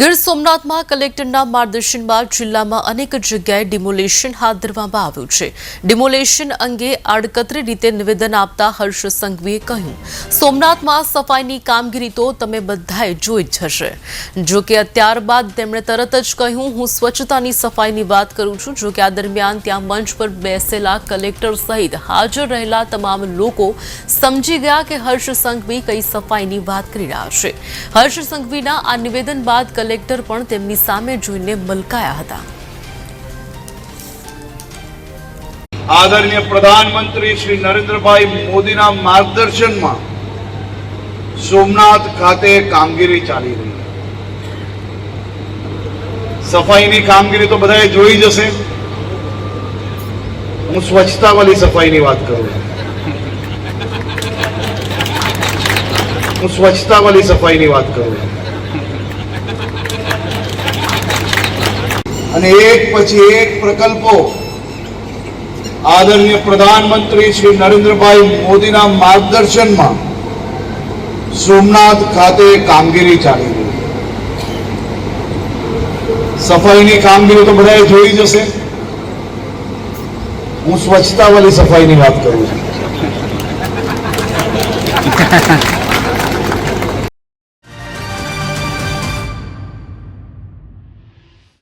ગીર સોમનાથમાં કલેક્ટરના માર્ગદર્શન બાદ જિલ્લામાં અનેક જગ્યાએ ડિમોલેશન હાથ ધરવામાં આવ્યું છે. ડિમોલેશન અંગે આડકતરી રીતે નિવેદન આપતા હર્ષ સંઘવીએ કહ્યું, સોમનાથમાં સફાઈની કામગીરી તો તમે બધાએ જોઈ જ હશે. જો કે ત્યારબાદ તેમણે તરત જ કહ્યું, હું સ્વચ્છતાની સફાઈની વાત કરું છું. જો કે આ દરમિયાન ત્યાં મંચ પર બેસેલા કલેક્ટર સહિત હાજર રહેલા તમામ લોકો સમજી ગયા કે હર્ષ સંઘવી કઈ સફાઈની વાત કરી રહ્યા છે. હર્ષ સંઘવીના આ નિવેદન બાદ કલેક્ટર પણ તેમની સામે જોઈને મલકાયા હતા. આદરણીય પ્રધાનમંત્રી શ્રી નરેન્દ્રભાઈ મોદીના માર્ગદર્શનમાં સોમનાથ ખાતે કામગીરી ચાલી રહી સફાઈની કામગીરી તો બધાએ જોઈ જશે હું સ્વચ્છતા વાળી સફાઈની વાત કરું હું સ્વચ્છતા વાળી સફાઈની વાત કરું અને એક પછી એક પ્રકલ્પો આદરણીય પ્રધાનમંત્રી શ્રી નરેન્દ્રભાઈ મોદીના માર્ગદર્શનમાં સોમનાથ ખાતે કામગીરી ચાલી રહી સફાઈની કામગીરી તો બધાએ જોઈ જશે હું સ્વચ્છતા વાળી સફાઈની વાત કરું છું.